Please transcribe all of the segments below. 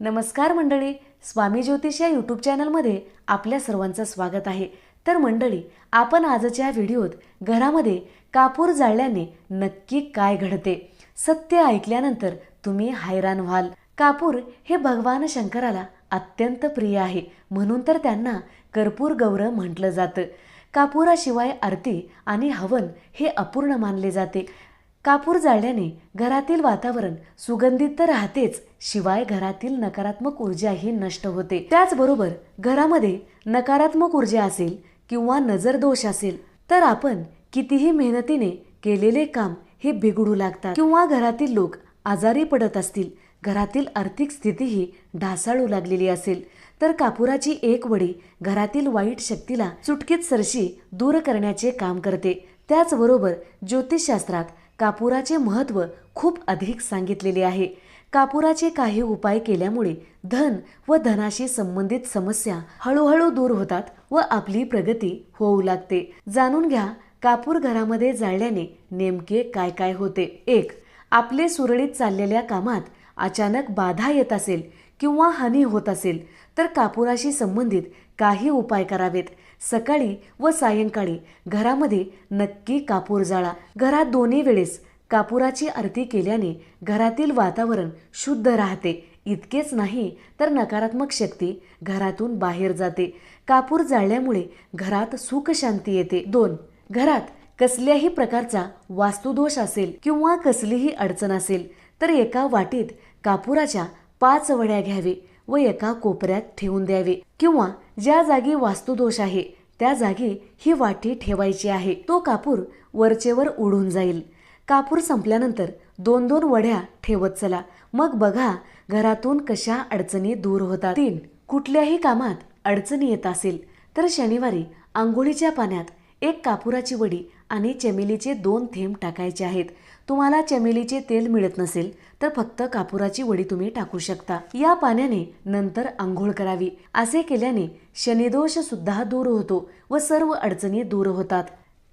नमस्कार मंडळी स्वामी ज्योतिष या यूट्यूब चॅनलमध्ये आपल्या सर्वांचं स्वागत आहे. तर मंडळी आपण आजच्या व्हिडिओत घरामध्ये कापूर जाळल्याने नक्की काय घडते? सत्य ऐकल्यानंतर तुम्ही हैराण व्हाल. कापूर हे भगवान शंकराला अत्यंत प्रिय आहे. म्हणून तर त्यांना कर्पूर गौरव म्हटलं जातं. कापुराशिवाय आरती आणि हवन हे अपूर्ण मानले जाते. कापूर जाळल्याने घरातील वातावरण सुगंधित तर राहतेच शिवाय घरातील नकारात्मक ऊर्जाही नष्ट होते. त्याचबरोबर घरामध्ये नकारात्मक ऊर्जा असेल किंवा नजर दोष असेल तर आपण कितीही मेहनतीने केलेले काम हे बिघडू लागतात. किंवा घरातील लोक आजारी पडत असतील घरातील आर्थिक स्थितीही ढासाळू लागलेली असेल तर कापुराची एक वडी घरातील वाईट शक्तीला चुटकीत सरशी दूर करण्याचे काम करते. त्याचबरोबर ज्योतिषशास्त्रात कापुराचे महत्त्व खूप अधिक सांगितलेले आहे. कापुराचे काही उपाय केल्यामुळे धन व धनाशी संबंधित समस्या हळूहळू दूर होतात व आपली प्रगती होऊ लागते. जाणून घ्या कापूर घरामध्ये जाळल्याने नेमके काय काय होते? एक आपले सुरळीत चाललेल्या कामात अचानक बाधा येत असेल किंवा हानी होत असेल तर कापुराशी संबंधित काही उपाय करावेत. सकाळी व सायंकाळी घरामध्ये नक्की कापूर जाळा. घरात दोन्ही वेळेस कापुराची आरती केल्याने घरातील वातावरण शुद्ध राहते. इतकेच नाही तर नकारात्मक शक्ती घरातून बाहेर जाते. कापूर जाळल्यामुळे घरात सुख शांती येते. दोन घरात कसल्याही प्रकारचा वास्तुदोष असेल किंवा कसलीही अडचण असेल तर एका वाटीत कापुराच्या पाच वड्या घ्यावे व एका कोपऱ्यात ठेवून द्यावे किंवा ज्या जागी वास्तुदोष आहे त्या जागी ही वाटी ठेवायची आहे. तो कापूर वरचेवर उडून जाईल. कापूर संपल्यानंतर दोन दोन वड्या ठेवत चला. मग बघा घरातून कशा अडचणी दूर होतात. तीन कुठल्याही कामात अडचणी येत असेल तर शनिवारी आंघोळीच्या पाण्यात एक कापुराची वडी आणि चमेलीचे दोन थेंब टाकायचे आहेत. तुम्हाला चमेलीचे तेल मिळत नसेल तर फक्त कापुराची वडी तुम्ही टाकू शकता. या पाण्याने नंतर आंघोळ करावी. असे केल्याने शनिदोष सुद्धा दूर होतो व सर्व अडचणी दूर होतात.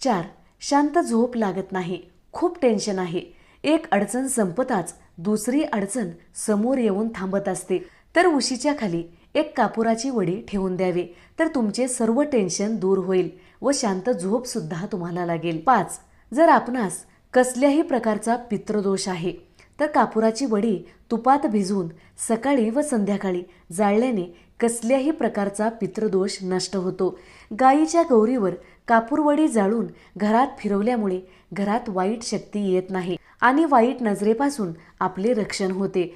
चार. शांत झोप लागत नाही. खूप टेन्शन आहे. एक अडचण संपताच दुसरी अडचण समोर येऊन थांबत असते. तर उशीच्या खाली एक कापुराची वडी ठेवून द्यावे. तर तुमचे सर्व टेन्शन दूर होईल. व शांत झोप सुद्धा तुम्हाला लागेल. पाच जर आपणास कसल्याही प्रकारचा पितृदोष आहे तर कापुराची वडी तुपात भिजवून सकाळी व संध्याकाळी जाळल्याने कसल्याही प्रकारचा पितृदोष नष्ट होतो. गायीच्या गौरीवर कापूरवडी जाळून घरात फिरवल्यामुळे घरात वाईट शक्ती येत नाही आणि वाईट नजरेपासून आपले रक्षण होते.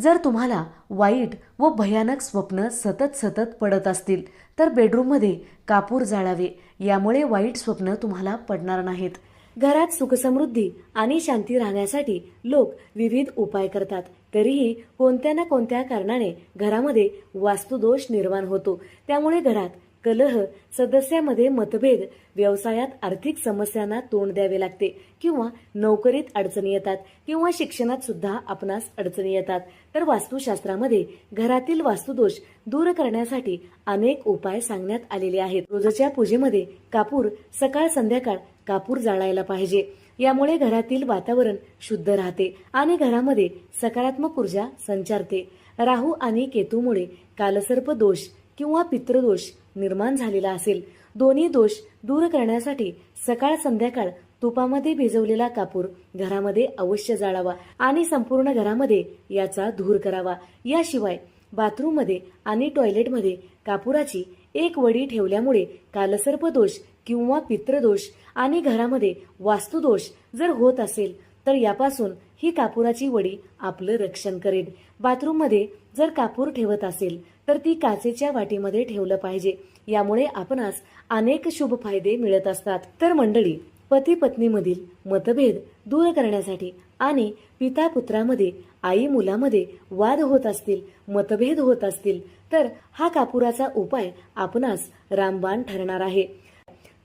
जर तुम्हाला वाईट व भयानक स्वप्न सतत सतत पडत असतील तर बेडरूममध्ये कापूर जाळावे. यामुळे वाईट स्वप्न तुम्हाला पडणार नाहीत. घरात सुखसमृद्धी आणि शांती राहण्यासाठी लोक विविध उपाय करतात. तरीही कोणत्या ना कोणत्या कारणाने घरामध्ये वास्तुदोष निर्माण होतो. त्यामुळे घरात कलह सदस्यामध्ये मतभेद व्यवसायात आर्थिक समस्यांना तोंड द्यावे लागते किंवा नोकरीत अडचणी येतात किंवा शिक्षणात सुद्धा आपणास अडचणी येतात. तर वास्तुशास्त्रामध्ये घरातील वास्तुदोष दूर करण्यासाठी अनेक उपाय सांगण्यात आलेले आहेत. रोजच्या पूजेमध्ये कापूर सकाळ संध्याकाळ कापूर जाळायला पाहिजे. यामुळे घरातील वातावरण शुद्ध राहते आणि घरामध्ये सकारात्मक ऊर्जा संचारते. राहू आणि केतूमुळे कालसर्प दोष किंवा पितृदोष निर्माण झालेला असेल. दोन्ही दोष दूर करण्यासाठी सकाळ संध्याकाळ तुपामध्ये भिजवलेला कापूर घरामध्ये अवश्य जाळावा आणि संपूर्ण घरामध्ये याचा धूर करावा. याशिवाय बाथरूममध्ये आणि टॉयलेटमध्ये कापुराची एक वडी ठेवल्यामुळे कालसर्प दोष किंवा पितृदोष आणि घरामध्ये वास्तुदोष जर होत असेल तर यापासून ही कापुराची वडी आपलं रक्षण करेल. बाथरूममध्ये जर कापूर ठेवत असेल तर ती काचेच्या वाटीमध्ये ठेवलं पाहिजे. यामुळे आपणास अनेक शुभ फायदे मिळत असतात. तर मंडळी पती पत्नीमधील मतभेद दूर करण्यासाठी आणि पिता पुत्रामध्ये आई मुलामध्ये वाद होत असतील मतभेद होत असतील तर हा कापुराचा उपाय आपणास रामबाण ठरणार आहे.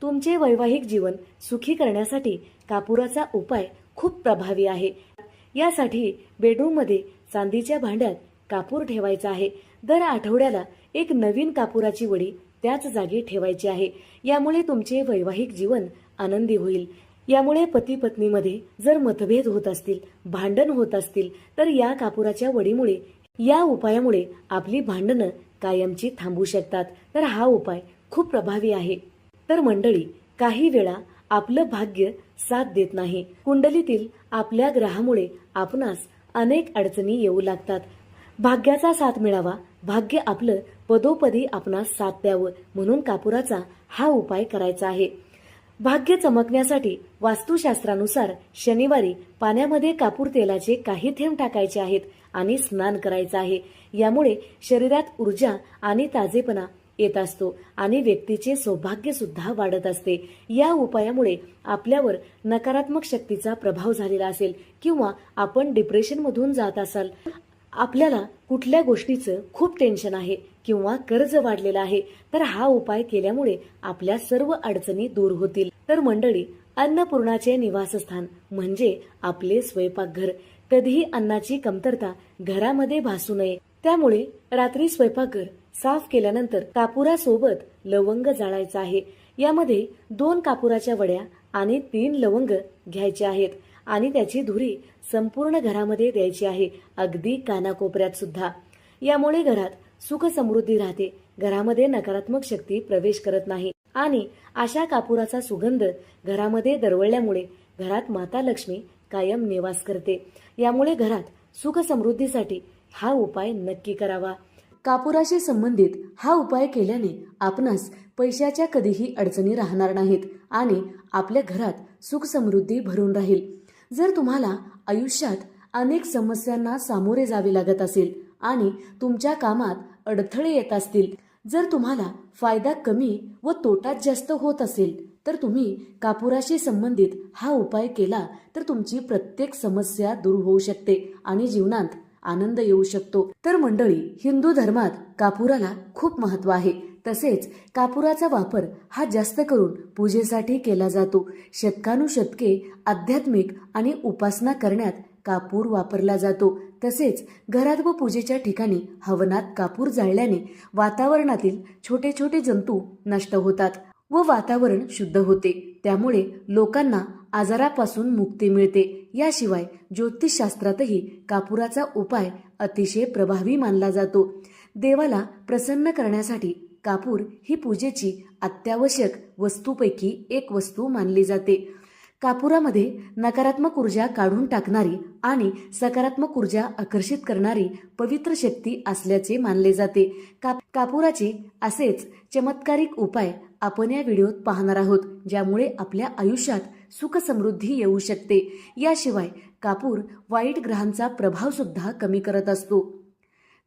तुमचे वैवाहिक जीवन सुखी करण्यासाठी कापुराचा उपाय खूप प्रभावी आहे. यासाठी बेडरूममध्ये चांदीच्या भांड्यात कापूर ठेवायचा आहे. दर आठवड्याला एक नवीन कापुराची वडी त्याच जागी ठेवायची आहे. यामुळे तुमचे वैवाहिक जीवन आनंदी होईल. यामुळे पती पत्नीमध्ये जर मतभेद होत असतील भांडण होत असतील तर या कापुराच्या वडीमुळे या उपायामुळे आपली भांडणं कायमची थांबू शकतात. तर हा उपाय खूप प्रभावी आहे. तर मंडळी काही वेळा आपलं भाग्य साथ देत नाही. कुंडलीतील आपल्या ग्रहामुळे आपणास अनेक अडचणी येऊ लागतात. भाग्याचा साथ मिळावा भाग्य आपलं पदोपदी आपणास साथ द्यावं म्हणून कापुराचा हा उपाय करायचा आहे. भाग्य चमकण्यासाठी वास्तुशास्त्रानुसार शनिवारी पाण्यामध्ये कापूर तेलाचे काही थेंब टाकायचे आहेत आणि स्नान करायचं आहे. यामुळे शरीरात ऊर्जा आणि ताजेपणा येत असतो आणि व्यक्तीचे सौभाग्य सुद्धा वाढत असते. या उपायामुळे आपल्यावर नकारात्मक शक्तीचा प्रभाव झालेला असेल किंवा आपण डिप्रेशनमधून जात असाल. आपल्याला कुठल्या गोष्टीचं खूप टेन्शन आहे किंवा कर्ज वाढलेलं आहे तर हा उपाय केल्यामुळे आपल्या सर्व अडचणी दूर होतील. तर मंडळी अन्नपूर्णाचे निवासस्थान म्हणजे आपले स्वयंपाकघर. कधीही अन्नाची कमतरता घरामध्ये भासू नये. त्यामुळे रात्री स्वयंपाकघर साफ केल्यानंतर कापुरासोबत लवंग जाळायचा आहे. यामध्ये दोन कापुराच्या वड्या आणि तीन लवंग घ्यायचे आहेत आणि त्याची धुरी संपूर्ण घरामध्ये द्यायची आहे. अगदी कानाकोपऱ्यात सुद्धा. यामुळे घरात सुख समृद्धी राहते. घरामध्ये नकारात्मक शक्ती प्रवेश करत नाही. आणि अशा कापुराचा सुगंध घरामध्ये दरवळल्यामुळे घरात माता लक्ष्मी कायम निवास करते. यामुळे घरात सुख समृद्धीसाठी हा उपाय नक्की करावा. कापुराशी संबंधित हा उपाय केल्याने आपणास पैशाच्या कधीही अडचणी राहणार नाहीत आणि आपल्या घरात सुख समृद्धी भरून राहील. जर तुम्हाला आयुष्यात अनेक समस्यांना सामोरे जावे लागत असेल आणि तुमच्या कामात अडथळे येत असतील जर तुम्हाला फायदा कमी व तोटात जास्त होत असेल तर तुम्ही कापुराशी संबंधित हा उपाय केला तर तुमची प्रत्येक समस्या दूर होऊ शकते आणि जीवनात आनंद येऊ शकतो. तर मंडळी हिंदू धर्मात कापुराला खूप महत्त्व आहे. तसेच कापुराचा वापर हा जास्त करून पूजेसाठी केला जातो. शतकानुशतके आध्यात्मिक आणि उपासना करण्यात कापूर वापरला जातो. तसेच घरात व पूजेच्या ठिकाणी हवनात कापूर जाळल्याने वातावरणातील छोटे छोटे जंतू नष्ट होतात व वातावरण शुद्ध होते. त्यामुळे लोकांना आजारापासून मुक्ती मिळते. याशिवाय ज्योतिषशास्त्रातही कापुराचा उपाय अतिशय प्रभावी मानला जातो. देवाला प्रसन्न करण्यासाठी कापूर ही पूजेची अत्यावश्यक वस्तूपैकी एक वस्तू मानली जाते. कापुरामध्ये नकारात्मक ऊर्जा काढून टाकणारी आणि सकारात्मक ऊर्जा आकर्षित करणारी पवित्र शक्ती असल्याचे मानले जाते. का कापुराचे असेच चमत्कारिक उपाय आपण या व्हिडिओत पाहणार आहोत ज्यामुळे आपल्या आयुष्यात सुखसमृद्धी येऊ शकते. याशिवाय कापूर वाईट ग्रहांचा प्रभाव सुद्धा कमी करत असतो.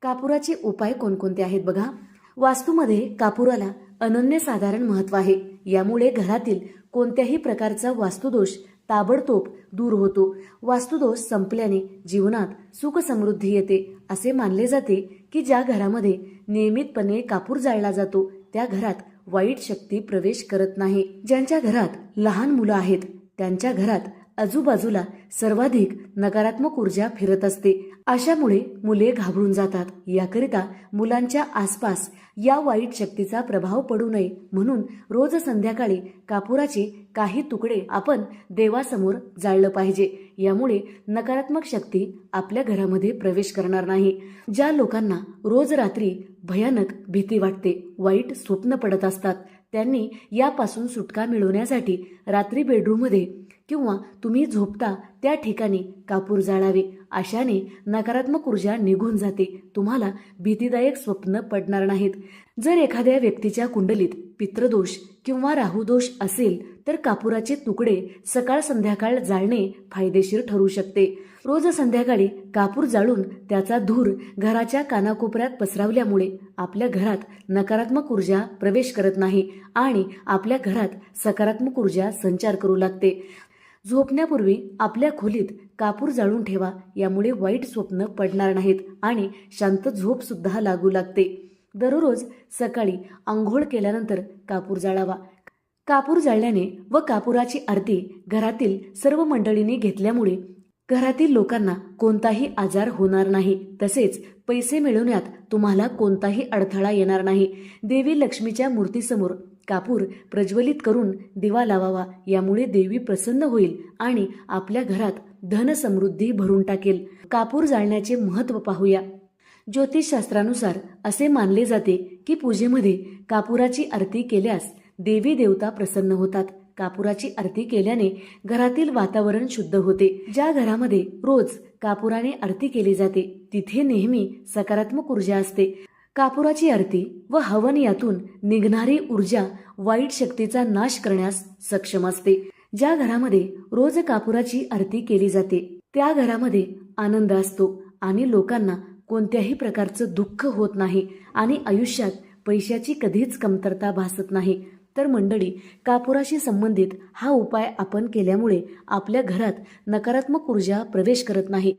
कापुराचे उपाय कोणकोणते आहेत बघा? वास्तूमध्ये कापुराला अनन्यसाधारण महत्त्व आहे. यामुळे घरातील कोणत्याही प्रकारचा वास्तुदोष ताबडतोब दूर होतो. वास्तुदोष संपल्याने जीवनात सुख समृद्धी येते. असे मानले जाते की ज्या घरामध्ये नियमितपणे कापूर जाळला जातो त्या घरात वाईट शक्ती प्रवेश करत नाही. ज्यांच्या घरात लहान मुलं आहेत त्यांच्या घरात आजूबाजूला सर्वाधिक नकारात्मक ऊर्जा फिरत असते. अशामुळे मुले घाबरून जातात. याकरिता मुलांच्या आसपास या वाईट शक्तीचा प्रभाव पडू नये म्हणून रोज संध्याकाळी कापुराचे काही तुकडे आपण देवासमोर जाळलं पाहिजे. यामुळे नकारात्मक शक्ती आपल्या घरामध्ये प्रवेश करणार नाही. ज्या लोकांना रोज रात्री भयानक भीती वाटते वाईट स्वप्न पडत असतात त्यांनी यापासून सुटका मिळवण्यासाठी रात्री बेडरूममध्ये किंवा तुम्ही झोपता त्या ठिकाणी कापूर जाळावे. अशाने नकारात्मक ऊर्जा निघून जाते. तुम्हाला भीतीदायक स्वप्न पडणार नाहीत. जर एखाद्या व्यक्तीच्या कुंडलीत पित्रदोष किंवा राहुदोष असेल तर कापुराचे तुकडे सकाळ संध्याकाळ जाळणे फायदेशीर ठरू शकते. रोज संध्याकाळी कापूर जाळून त्याचा धूर घराच्या कानाकोपऱ्यात पसरवल्यामुळे आपल्या घरात नकारात्मक ऊर्जा प्रवेश करत नाही आणि आपल्या घरात सकारात्मक ऊर्जा संचार करू लागते. झोपण्यापूर्वी आपल्या खोलीत कापूर जाळून ठेवा यामुळे वाईट स्वप्न पडणार नाहीत आणि शांत झोप सुद्धा लागू लागते. दररोज सकाळी आंघोळ केल्यानंतर कापूर जाळावा. कापूर जाळल्याने व कापुराची आरती घरातील सर्व मंडळींनी घेतल्यामुळे घरातील लोकांना कोणताही आजार होणार नाही. तसेच पैसे मिळवण्यात तुम्हाला कोणताही अडथळा येणार नाही. देवी लक्ष्मीच्या मूर्तीसमोर कापूर प्रज्वलित करून दिवा लावावा यामुळे देवी प्रसन्न होईल आणि आपल्या घरात धन समृद्धी भरून टाकेल. कापूर जाळण्याचे महत्त्व पाहूया. ज्योतिषशास्त्रानुसार असे मानले जाते की पूजेमध्ये कापुराची आरती केल्यास देवी देवता प्रसन्न होतात. कापुराची आरती केल्याने घरातील वातावरण शुद्ध होते. ज्या घरामध्ये रोज कापुराने आरती केली जाते तिथे नेहमी सकारात्मक ऊर्जा असते. कापुराची आरती व हवन यातून निघणारी ऊर्जा वाईट शक्तीचा नाश करण्यास सक्षम असते. ज्या घरामध्ये रोज कापुराची आरती केली जाते त्या घरामध्ये आनंद असतो आणि लोकांना कोणत्याही प्रकारचं दुःख होत नाही आणि आयुष्यात पैशाची कधीच कमतरता भासत नाही. तर मंडळी कापुराशी संबंधित हा उपाय आपण केल्यामुळे आपल्या घरात नकारात्मक ऊर्जा प्रवेश करत नाही.